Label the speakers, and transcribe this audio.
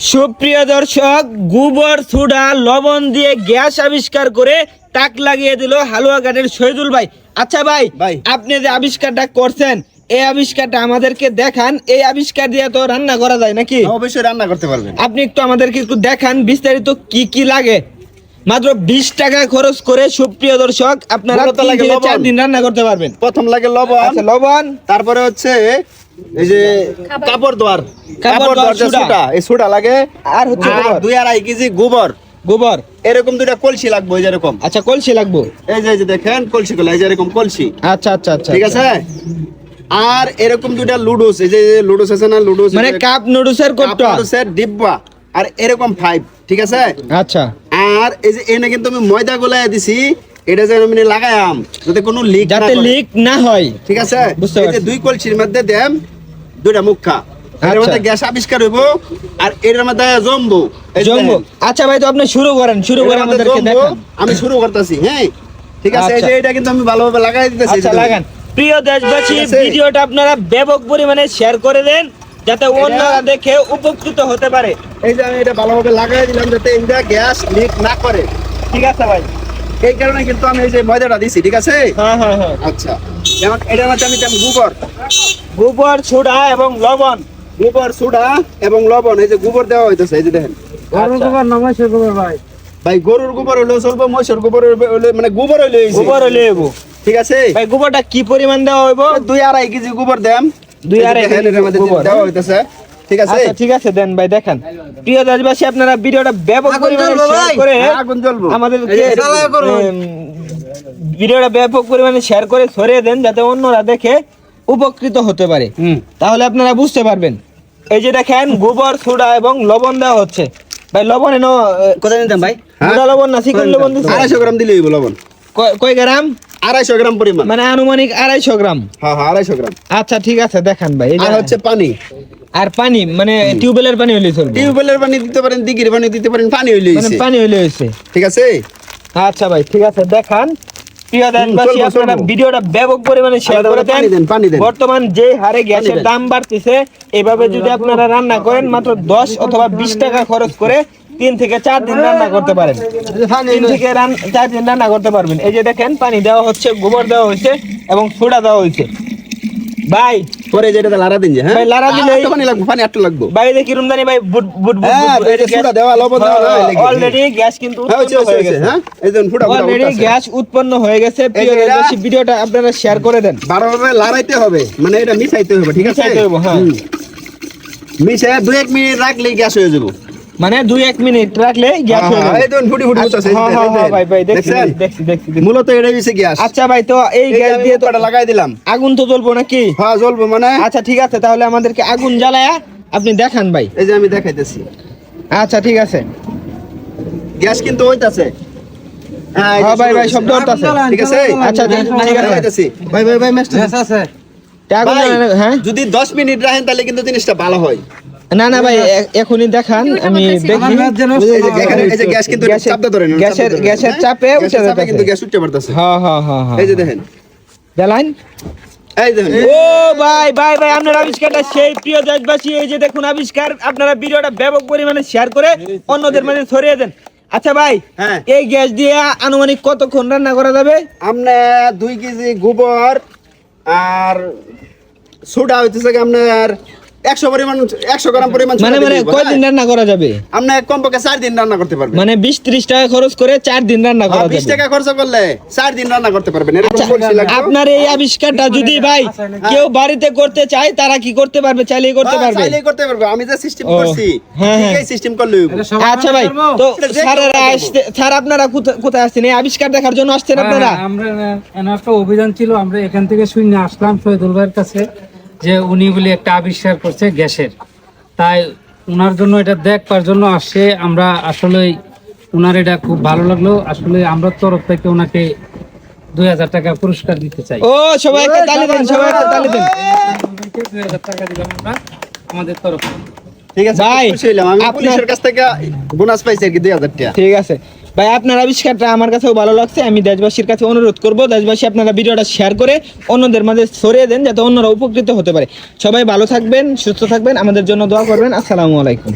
Speaker 1: সুপ্রিয় দর্শক গোবর সুডা লবণ দিয়ে গ্যাস আবিষ্কার করে তাক লাগিয়ে দিল হালুয়া ঘাটের শহীদুল ভাই। আচ্ছা ভাই
Speaker 2: ভাই।
Speaker 1: আপনি যে আবিষ্কারটা করছেন এই আবিষ্কারটা আমাদেরকে দেখান। এই আবিষ্কার দিয়ে তো রান্না করা যায় নাকি?
Speaker 2: অবশ্যই রান্না করতে পারবেন।
Speaker 1: আপনি একটু আমাদেরকে একটু দেখান বিস্তারিত কি কি লাগে? মাত্র বিশ টাকা খরচ করে সুপ্রিয় দর্শক আপনারা। চার দিন রান্না করতে পারবেন।
Speaker 2: প্রথম লাগে লবণ।
Speaker 1: আচ্ছা লবণ।
Speaker 2: তারপরে হচ্ছে এই যে কাপড় দোয়ার
Speaker 1: কাপড় সুডা।
Speaker 2: সুটা। এই সুটা লাগে
Speaker 1: আর হচ্ছে
Speaker 2: দুই আড়াই কেজি গোবর।
Speaker 1: গোবর।
Speaker 2: এরকম দুইটা কলসি লাগবে এই যে এরকম।
Speaker 1: আচ্ছা কলসি লাগবো?
Speaker 2: এই যে দেখেন কলসি গুলো এই যে এরকম কলসি।
Speaker 1: আচ্ছা আচ্ছা আচ্ছা
Speaker 2: ঠিক আছে? আর এরকম দুইটা লুডুস এই যে লুডুস আছে না লুডুস
Speaker 1: মানে কাপ নুডলসের কোটটা
Speaker 2: ডিব্বা আর এরকম ফাইভ ঠিক আছে?
Speaker 1: আচ্ছা।
Speaker 2: আর এই যে এনে কিন্তু আমি ময়দা গোলায় দিছি এটা যেন আমি লাগায়াম যাতে কোনো লিক
Speaker 1: যাতে লিক না হয়।
Speaker 2: ঠিক আছে?
Speaker 1: বুঝতে
Speaker 2: এই যে
Speaker 1: পারছি।
Speaker 2: দুই কলসির মধ্যে দেম দুইটা মুখা। এর
Speaker 1: আচ্ছা।
Speaker 2: মধ্যে গ্যাস আবিষ্কার হইব আর এর মধ্যে জম্বু। এই যে
Speaker 1: জম্বু।
Speaker 2: দেখেন,
Speaker 1: আচ্ছা ভাই তো আপনি শুরু করেন শুরু করে আমাদেরকে দেখান।
Speaker 2: আমি শুরু করতেছি হ্যাঁ? ঠিক আছে এই
Speaker 1: আচ্ছা।
Speaker 2: যে এটা কিন্তু আমি ভালোভাবে লাগাই দিতেছি
Speaker 1: আচ্ছা লাগান। প্রিয় দেশবাসী ভিডিওটা আপনারা ব্যাপক পরিমাণে শেয়ার করে দেন যাতে অন্যরা দেখে উপকৃত হতে পারে।
Speaker 2: এই যে আমি এটা ভালোভাবে লাগাই দিলাম যাতে এটা গ্যাস লিক না করে।
Speaker 1: ঠিক আছে ভাই?
Speaker 2: এই কারণে কিন্তু আমি এই যে ময়দাটা দিছি ঠিক আছে?
Speaker 1: হ্যাঁ হ্যাঁ হ্যাঁ।
Speaker 2: আচ্ছা। যেমন এটার মধ্যে আমি গোবর।
Speaker 1: গোবর সোডা এবং লবণ।
Speaker 2: গোবর সুডা এবং লবণ এই যে গোবর দেওয়া হইতেছে এই যে দেখেন।
Speaker 1: আচ্ছা।
Speaker 2: ভাই? ভাই গরুর গোবর হইলেও চলবো মহিষের গোবর হইলে মানে গোবর হইলে।
Speaker 1: গোবর হলে হইবো।
Speaker 2: ঠিক আছে?
Speaker 1: ভাই গোবরটা কি পরিমাণ দেওয়া হইব?
Speaker 2: দুই আড়াই কেজি গোবর দেম
Speaker 1: দুই আড়াই কেজি
Speaker 2: দেওয়া হইতেছে। ঠিক আছে?
Speaker 1: আচ্ছা ঠিক আছে দেন ভাই দেখেন। প্রিয় দেশবাসী আপনারা ভিডিওটা ব্যাপক পরিমাণে শেয়ার করে
Speaker 2: হ্যাঁ, আগুন জ্বলবো। করুন।
Speaker 1: উম, ভিডিওটা ব্যাপক পরিমাণে শেয়ার করে ছড়িয়ে দেন যাতে অন্যরা দেখে উপকৃত হতে পারে। তাহলে আপনারা বুঝতে পারবেন। এই যে দেখেন গোবর সোডা এবং লবণ দেওয়া হচ্ছে। ভাই লবণ এনো
Speaker 3: কোথায় নিতাম ভাই?
Speaker 2: হ্যাঁ?
Speaker 1: মোটা লবণ না চিকন লবণ দিচ্ছে
Speaker 2: আড়াইশো গ্রাম দিলে হইব লবণ।
Speaker 1: কয়- কয় গ্রাম?
Speaker 2: আড়াইশো গ্রাম পরিমাণ।
Speaker 1: মানে আনুমানিক আড়াইশো গ্রাম।
Speaker 2: হ্যাঁ হ্যাঁ আড়াইশো গ্রাম।
Speaker 1: আচ্ছা ঠিক আছে দেখান ভাই। এই যে-
Speaker 2: হচ্ছে পানি।
Speaker 1: আর পানি মানে টিউবওয়েলের পানি হইলে চলবে।
Speaker 2: টিউবওয়েলের পানি দিতে পারেন দিঘির পানি দিতে পারেন পানি হইলে
Speaker 1: মানে পানি হইলে হয়েছে
Speaker 2: ঠিক আছে?
Speaker 1: আচ্ছা ভাই ঠিক আছে দেখান। প্রিয় দেশবাসী আপনারা ভিডিওটা ব্যাপক পরিমাণে শেয়ার করে দেন। বর্তমান যে হারে গ্যাসের দাম বাড়তেছে এভাবে যদি আপনারা রান্না করেন মাত্র দশ অথবা বিশ টাকা খরচ করে তিন থেকে চার দিন রান্না করতে পারেন। তিন থেকে চার দিন রান্না করতে পারবেন। এই যে দেখেন পানি দেওয়া হচ্ছে গোবর দেওয়া হয়েছে এবং সোডা দেওয়া হয়েছে। ভাই।
Speaker 2: পরে যেটা লারা দিন যে হ্যাঁ?
Speaker 1: ভাই, লারা দিলে-
Speaker 2: আটটা পানি লাগবে পানি আটটা লাগবে।
Speaker 1: ভাই দেখি রুমদানি ভাই বুট বুট বুট
Speaker 2: হ্যাঁ, যে দেওয়া, লবণ দেওয়া, হ্যাঁ,
Speaker 1: অলরেডি গ্যাস কিন্তু
Speaker 2: হ্যাঁ হচ্ছে
Speaker 1: উৎপন্ন হয়ে গেছে।
Speaker 2: হ্যাঁ এই দেখুন ফুটা ফুটা
Speaker 1: অলরেডি গ্যাস উৎপন্ন হয়ে গেছে। প্রিয় দেশবাসী, ভিডিওটা আপনারা শেয়ার করে দেন।
Speaker 2: ভালোভাবে লড়াইতে হবে মানে এটা মিশাইতে হবে ঠিক আছে?
Speaker 1: মিশাইতে হবে, হ্যাঁ।
Speaker 2: হুম। মিশাই দুই এক মিনিট রাখলেই গ্যাস হয়ে যাব।
Speaker 1: মানে দুই এক মিনিট রাখলে গ্যাস হয়ে
Speaker 2: হ্যাঁ,
Speaker 1: যাবে।
Speaker 2: এই দেখুন ফুটি ফুটি
Speaker 1: আচ্ছা, হ্যাঁ, হ্যাঁ, হ্যাঁ, ভাই ভাই দেখছি দেখছি দেখছি।
Speaker 2: মূলত এটাই হচ্ছে গ্যাস।
Speaker 1: আচ্ছা ভাই তো এই গ্যাস দিয়ে তো
Speaker 2: উপরটা লাগাই দিলাম।
Speaker 1: আগুন তো জ্বলবো নাকি?
Speaker 2: হ্যাঁ জ্বলবো মানে
Speaker 1: আচ্ছা ঠিক আছে তাহলে আমাদেরকে আগুন জ্বালায়া আপনি দেখান ভাই।
Speaker 2: এই যে আমি দেখাইতেছি।
Speaker 1: আচ্ছা ঠিক আছে।
Speaker 2: গ্যাস কিন্তু হইতাছে। হ্যাঁ,
Speaker 1: হ্যাঁ ভাই ভাই শব্দ হচ্ছে
Speaker 2: ঠিক আছে?
Speaker 1: আচ্ছা ঠিক আছে
Speaker 2: ভাই ভাই ভাই মাস্টার
Speaker 1: আগুন হ্যাঁ?
Speaker 2: যদি 10 মিনিট রাখেন তাহলে কিন্তু জিনিসটা ভালো হয়।
Speaker 1: না না ভাই এখনই দেখান আমি দেখি।
Speaker 2: এই যে এখানে এই যে গ্যাস কিন্তু
Speaker 1: গ্যাসের-
Speaker 2: চাপটা ধরে
Speaker 1: গ্যাসের-
Speaker 2: হ্যাঁ?
Speaker 1: চাপে উঠে
Speaker 2: কিন্তু গ্যাস উঠতে পারতেছে।
Speaker 1: হ্যাঁ হ্যাঁ হ্যাঁ হ্যাঁ
Speaker 2: এই যে দেখেন।
Speaker 1: জ্বালাইন
Speaker 2: দেখেন।
Speaker 1: ও ভাই ভাই ভাই আপনার আবিষ্কারটা সেই প্রিয় দেশবাসী এই যে দেখুন আবিষ্কার আপনারা ভিডিওটা ব্যাপক পরিমাণে শেয়ার করে অন্যদের মাঝে ছড়িয়ে দেন। আচ্ছা ভাই
Speaker 2: হ্যাঁ।
Speaker 1: এই গ্যাস দিয়ে আনুমানিক কতক্ষণ রান্না করা যাবে?
Speaker 2: আপনি দুই কেজি গোবর আর সোডা হইতেছে কি আপনার একশো পরিমাণ একশো গ্রাম পরিমাণ
Speaker 1: মানে মানে কয়দিন
Speaker 2: হ্যাঁ?
Speaker 1: রান্না করা যাবে?
Speaker 2: আপনি কমপক্ষে চার দিন রান্না করতে পারবেন।
Speaker 1: মানে বিশ ত্রিশ টাকা খরচ করে চার দিন রান্না করা
Speaker 2: বিশ টাকা খরচ করলে চার দিন রান্না করতে পারবেন
Speaker 1: আচ্ছা। আপনার এই আবিষ্কারটা যদি ভাই কেউ বাড়িতে করতে চায় তারা কি করতে পারবে চাইলেই করতে
Speaker 2: হ্যাঁ,
Speaker 1: পারবে?
Speaker 2: চাইলেই করতে পারবে। আমি যে সিস্টেম করছি
Speaker 1: হ্যাঁ, হ্যাঁ।
Speaker 2: সিস্টেম করলে
Speaker 1: আচ্ছা ভাই তো স্যারেরা আসতে স্যার আপনারা কোথায় আসছেন? এই আবিষ্কার দেখার জন্য আসছেন আপনারা?
Speaker 4: হ্যাঁ, আমরা একটা অভিযান ছিল আমরা এখান থেকে শুনে আসলাম শহীদুল ভাইয়ের কাছে। যে উনি বলে একটা আবিষ্কার করছে গ্যাসের। তাই ওনার জন্য এটা দেখবার জন্য আসছে আমরা আসলে ওনার এটা খুব ভালো লাগল। আসলে আমরা তরফ থেকে ওনাকে দুই হাজার টাকা পুরস্কার দিতে চাই।
Speaker 1: ও সবাই একটা তালি দেন সবাই একটা তালি দেন।
Speaker 4: দুই হাজার টাকা দিলাম আমরা আমাদের তরফ থেকে।
Speaker 2: ঠিক আছে
Speaker 1: ভাই,
Speaker 2: আমি পুলিশের কাছ থেকে বোনাস পাইছি আর কি দুই হাজার টাকা।
Speaker 1: ঠিক আছে। ভাই, আপনার আবিষ্কারটা আমার কাছেও ভালো লাগছে। আমি দেশবাসীর কাছে অনুরোধ করব, দেশবাসী আপনারা ভিডিওটা শেয়ার করে অন্যদের মাঝে ছড়িয়ে দেন, যাতে অন্যরা উপকৃত হতে পারে। সবাই ভালো থাকবেন, সুস্থ থাকবেন, আমাদের জন্য দোয়া করবেন। আসসালামু আলাইকুম।